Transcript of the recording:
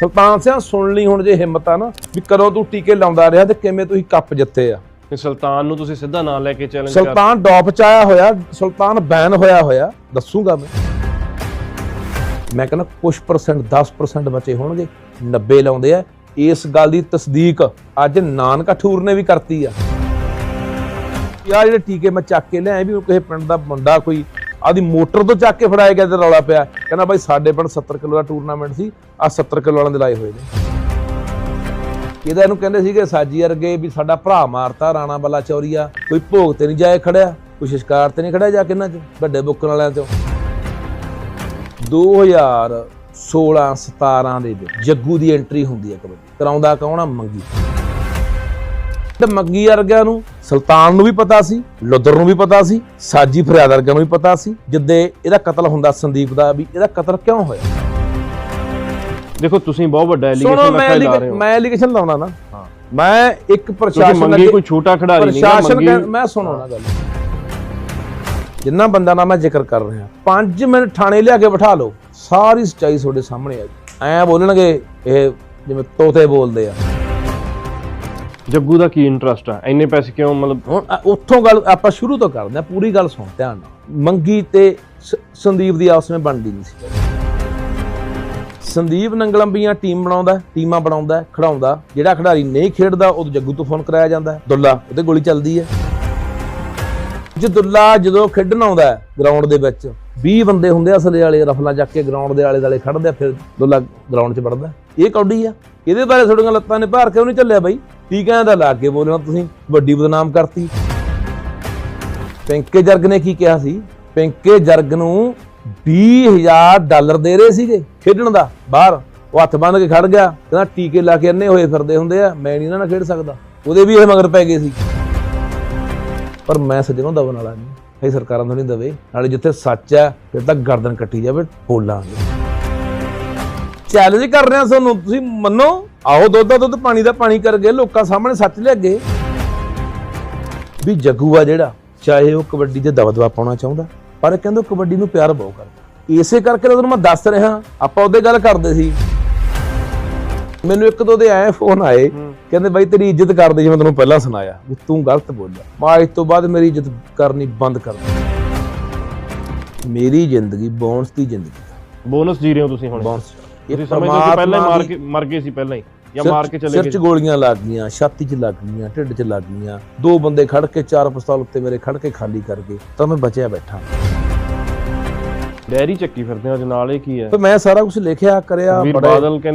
ਸੁਲਤਾਨ ਸਿੰਘ ਸੁਣ ਲਈ ਹੁਣ ਜੇ ਹਿੰਮਤ ਆ ਨਾ ਵੀ ਕਦੋਂ ਤੂੰ ਟੀਕੇ ਲਾਉਂਦਾ ਰਿਹਾ ਤੇ ਕਿਵੇਂ ਤੁਸੀਂ ਕੱਪ ਜਿੱਤੇ ਆ? ਤੇ ਸੁਲਤਾਨ ਨੂੰ ਤੁਸੀਂ ਸਿੱਧਾ ਨਾਂ ਲੈ ਕੇ ਚੈਲੰਜ ਕਰ ਸੁਲਤਾਨ ਡੌਪ ਚ ਆਇਆ ਹੋਇਆ ਸੁਲਤਾਨ ਬੈਨ ਹੋਇਆ ਹੋਇਆ ਦੱਸੂਗਾ ਮੈਂ। ਮੈਂ ਕਹਿੰਦਾ ਕੁਝ ਪਰਸੈਂਟ 10% ਬਚੇ ਹੋਣਗੇ 90 ਲਾਉਂਦੇ ਆ। ਇਸ ਗੱਲ ਦੀ ਤਸਦੀਕ ਅੱਜ ਨਾਨਕ ਠੂਰ ਨੇ ਵੀ ਕਰਤੀ ਆ। ਯਾਰ ਜਿਹੜੇ ਟੀਕੇ ਮੈਂ ਚੱਕ ਕੇ ਲਿਆਇਆ ਵੀ ਕਿਸੇ ਪਿੰਡ ਦਾ ਮੁੰਡਾ ਕੋਈ ਆਦੀ ਮੋਟਰ ਤੋਂ ਚੱਕ ਕੇ ਫੜਾਇਆ ਗਿਆ ਤੇ ਰੌਲਾ ਪਿਆ। ਕਹਿੰਦਾ ਬਾਈ ਸਾਡੇ ਪਿੰਡ 70 ਕਿਲੋ ਦਾ ਟੂਰਨਾਮੈਂਟ ਸੀ ਆ 70 ਕਿਲੋ ਵਾਲਿਆਂ ਦੇ ਲਾਏ ਹੋਏ ਨੇ। ਇਹਦਾ ਇਹਨੂੰ ਕਹਿੰਦੇ ਸੀਗੇ ਸਾਜੀ ਵਰਗੇ ਵੀ ਸਾਡਾ ਭਰਾ ਮਾਰਤਾ, ਰਾਣਾ ਬੱਲਾ ਚੌਰੀਆ। ਕੋਈ ਭੋਗ ਤੇ ਨਹੀਂ ਜਾਏ ਖੜਿਆ, ਕੋਈ ਸ਼ਿਕਾਰ ਤੇ ਨਹੀਂ ਖੜਿਆ ਜਾ ਕਿੰਨਾ ਚ, ਵੱਡੇ ਬੁੱਕਣ ਵਾਲਿਆਂ ਤੋਂ 2016 17 ਦੇ ਵਿੱਚ ਜੱਗੂ ਦੀ ਐਂਟਰੀ ਹੁੰਦੀ ਹੈ ਕਬੱਡੀ। ਕਰਾਉਂਦਾ ਕੌਣ ਆ ਮੰਗੀ। ਤੇ ਮੰਗੀ ਵਰਗਿਆਂ ਨੂੰ ਸੁਲਤਾਨ ਨੂੰ ਵੀ ਪਤਾ ਸੀ ਲੁੱਦਰ ਨੂੰ ਵੀ ਪਤਾ ਸੀ ਸਾਜੀ ਫਰਿਆਦ ਵਰਗਿਆਂ ਨੂੰ ਵੀ ਪਤਾ ਸੀ ਜਿੱਦੇ ਇਹਦਾ ਕਤਲ ਹੁੰਦਾ ਸੰਦੀਪ ਦਾ ਵੀ ਇਹਦਾ ਕਤਲ ਕਿਉਂ ਹੋਇਆ? ਦੇਖੋ ਤੁਸੀਂ ਬਹੁਤ ਵੱਡਾ ਸੁਣੋ ਐਲੀਗੇਸ਼ਨ ਮੈਂ ਲਾ ਰਹੇ ਐਲੀਗੇ- ਹੋ। ਮੈਂ ਐਲੀਗੇਸ਼ਨ ਲਾਉਣਾ ਨਾ। ਹਾਂ। ਮੈਂ ਇੱਕ ਤੁਸੀਂ ਪ੍ਰਸ਼ਾਸਨ ਮੰਗੀ ਅੱਗੇ ਕੋਈ ਛੋਟਾ ਖਿਡਾਰੀ ਨਹੀਂ ਨਾ ਪ੍ਰਸ਼ਾਸਨ ਮੰਗੀ ਮੈਂ ਸੁਣੋ ਨਾ ਗੱਲ। ਜਿੰਨਾ ਬੰਦਾ ਨਾਲ ਮੈਂ ਜ਼ਿਕਰ ਕਰ ਰਿਹਾ 5 ਮਿੰਟ ਥਾਣੇ ਲਿਆ ਕੇ ਬਿਠਾ ਲਓ ਸਾਰੀ ਸੱਚਾਈ ਤੁਹਾਡੇ ਸਾਹਮਣੇ ਆ। ਐ ਬੋਲਣਗੇ ਇਹ ਜਿਵੇਂ ਤੋਤੇ ਬੋਲਦੇ ਆ। ਜੱਗੂ ਦਾ ਕੀ ਇੰਟਰਸਟ ਆ? ਇੰਨੇ ਪੈਸੇ ਕਿਉਂ ਮਤਲਬ ਹੁਣ, ਅ- ਉੱਥੋਂ ਗੱਲ ਆਪਾਂ ਸ਼ੁਰੂ ਤੋਂ ਕਰਦੇ ਹਾਂ, ਪੂਰੀ ਗੱਲ ਸੁਣ, ਧਿਆਨ ਨਾਲ। ਮੰਗੀ ਤੇ ਸ- ਸੰਦੀਪ ਦੀ ਆਪਸ ਵਿੱਚ ਬਣਦੀ ਨਹੀਂ ਸੀ। ਸੰਦੀਪ ਨੰਗਲੰਬੀਆਂ ਟੀਮ ਬਣਾਉਂਦਾ, ਟੀਮਾਂ ਬਣਾਉਂਦਾ ਖੜਾਉਂਦਾ ਜਿਹੜਾ ਖਿਡਾਰੀ ਨਹੀਂ ਖੇਡਦਾ, ਉਹ ਜੱਗੂ ਤੋਂ ਫੋਨ ਕਰਾਇਆ ਜਾਂਦਾ ਹੈ। ਦੁੱਲਾ ਉਹਦੇ ਗੋਲੀ ਚੱਲਦੀ ਹੈ। ਜੇ ਦੁੱਲਾ ਜਦੋਂ ਖੇਡਣ ਆਉਂਦਾ ਗਰਾਊਂਡ ਦੇ ਵਿੱਚ 20 ਬੰਦੇ ਹੁੰਦੇ ਆ ਅਸਲੇ ਵਾਲੇ, ਰਫਲਾਂ ਚੱਕ ਕੇ ਗਰਾਊਂਡ ਦੇ ਆਲੇ ਦੁਆਲੇ ਖੜਦੇ ਆ, ਫਿਰ ਦੁੱਲਾ ਗਰਾਊਂਡ 'ਚ ਵੜਦਾ ਇਹ ਕੌਡੀ ਆ। ਇਹਦੇ ਬਾਰੇ ਤੁਹਾਡੀਆਂ ਲੱਤਾਂ ਨੇ, ਭਾਰ ਕਿਉਂ ਨਹੀਂ ਚੱਲਿਆ ਬਾਈ? ਟੀਕਿਆਂ ਦਾ ਲਾ ਕੇ ਬੋਲਣਾ ਤੁਸੀਂ? ਵੱਡੀ ਬਦਨਾਮ ਕਰਤੀ। ਪਿੰਕੇ ਜਰਗ ਨੇ ਕੀ ਕਿਹਾ ਸੀ? ਪਿੰਕੇ ਜਰਗ ਨੂੰ 20000 ਡਾਲਰ ਦੇ ਰਹੇ ਸੀਗੇ ਖੇਡਣ ਦਾ। ਬਾਹਰ ਉਹ ਹੱਥ ਬੰਨ ਕੇ ਖੜ ਗਿਆ, ਕਹਿੰਦਾ ਟੀਕੇ ਲਾ ਕੇ ਅੰਨੇ ਹੋਏ ਫਿਰਦੇ ਹੁੰਦੇ ਆ, ਮੈਂ ਨਹੀਂ ਇਹਨਾਂ ਨਾਲ ਖੇਡ ਸਕਦਾ। ਉਹਦੇ ਵੀ ਇਹ ਮਗਰ ਪੈ ਗਏ ਸੀ। ਪਰ ਮੈਂ ਸੱਜਣੋਂ ਦਬਨ ਵਾਲਾ ਨਹੀਂ। ਇਹ ਸਰਕਾਰਾਂ ਤੋਂ ਨਹੀਂ ਦਵੇ ਨਾਲੇ ਜਿੱਥੇ ਸੱਚ ਹੈ, ਫਿਰ ਤਾਂ ਗਰਦਨ ਕੱਟੀ ਜਾਵੇ ਬੋਲਾਂਗੇ ਚੈਲੰਜ ਕਰ ਰਹੇ ਹਾਂ ਤੁਹਾਨੂੰ। ਤੁਸੀਂ ਮੰਨੋ ਆਓ ਦੁੱਧ ਦਾ ਦੁੱਧ ਪਾਣੀ ਦਾ ਪਾਣੀ ਕਰ ਗਏ ਲੋਕਾਂ ਸਾਹਮਣੇ ਸੱਚ ਲੈ ਗਏ ਵੀ ਜੱਗੂ ਆ ਜਿਹੜਾ ਚਾਹੇ ਉਹ ਕਬੱਡੀ ਤੇ ਦਬਦਬਾ ਪਾਉਣਾ ਚਾਹੁੰਦਾ ਪਰ ਇਹ ਕਹਿੰਦੇ ਕਬੱਡੀ ਨੂੰ ਪਿਆਰ ਬਹੁਤ ਕਰਦਾ। ਇਸੇ ਕਰਕੇ ਤੁਹਾਨੂੰ ਮੈਂ ਦੱਸ ਰਿਹਾ ਆਪਾਂ ਉਹਦੇ ਗੱਲ ਕਰਦੇ ਸੀ। ਮੈਨੂੰ ਇੱਕ ਦੋ ਦੇ ਆਏ ਫੋਨ ਆਏ ਕਹਿੰਦੇ ਬਾਈ ਤੇਰੀ ਇੱਜ਼ਤ ਕਰਦੇ ਜਿਵੇਂ ਤੈਨੂੰ ਪਹਿਲਾਂ ਸੁਣਾਇਆ ਵੀ ਤੂੰ ਗਲਤ ਬੋਲਿਆ। ਮੈਂ ਅੱਜ ਤੋਂ ਬਾਅਦ ਮੇਰੀ ਇੱਜ਼ਤ ਕਰਨੀ ਬੰਦ ਕਰ ਦਿੱਤੀ। ਮੇਰੀ ਜ਼ਿੰਦਗੀ ਬੌਂਸ ਦੀ ਜ਼ਿੰਦਗੀ। ਬੋਨਸ ਜੀ ਰਹੇ ਹੋ ਤੁਸੀਂ ਹੁਣ। ਬੌਂਸ ਤੁਸੀਂ ਸਮਝਦੇ ਹੋ ਕਿ ਪਹਿਲਾਂ ਹੀ ਮਾਰ ਕੇ ਮਰ ਗਏ ਸੀ ਪਹਿਲਾਂ ਹੀ। ਜਾਂ ਮਾਰ ਕੇ ਚਲੇ ਸਿਰ ਗਏ 'ਚ ਗੋਲੀਆਂ ਲੱਗ ਗਈਆਂ ਛਾਤੀ 'ਚ ਲੱਗ ਗਈਆਂ ਢਿੱਡ 'ਚ ਲੱਗ ਗਈਆਂ। ਦੋ ਬੰਦੇ ਖੜ ਕੇ ਚਾਰ ਪਿਸਤੌਲ ਉੱਤੇ ਮੇਰੇ ਖੜ ਕੇ ਖਾਲੀ ਕਰ ਗਏ ਤਾਂ ਮੈਂ ਬਚਿਆ ਬੈਠਾ। ਡੈਰੀ ਚੱਕੀ ਫਿਰਦੇ ਹੋ ਨਾਲ ਇਹ ਕੀ ਹੈ? ਤੇ ਮੈਂ ਸਾਰਾ ਕੁਝ ਲਿਖਿਆ ਕਰਿਆ ਵੀਰ ਬੜੇ ਬਾਦਲ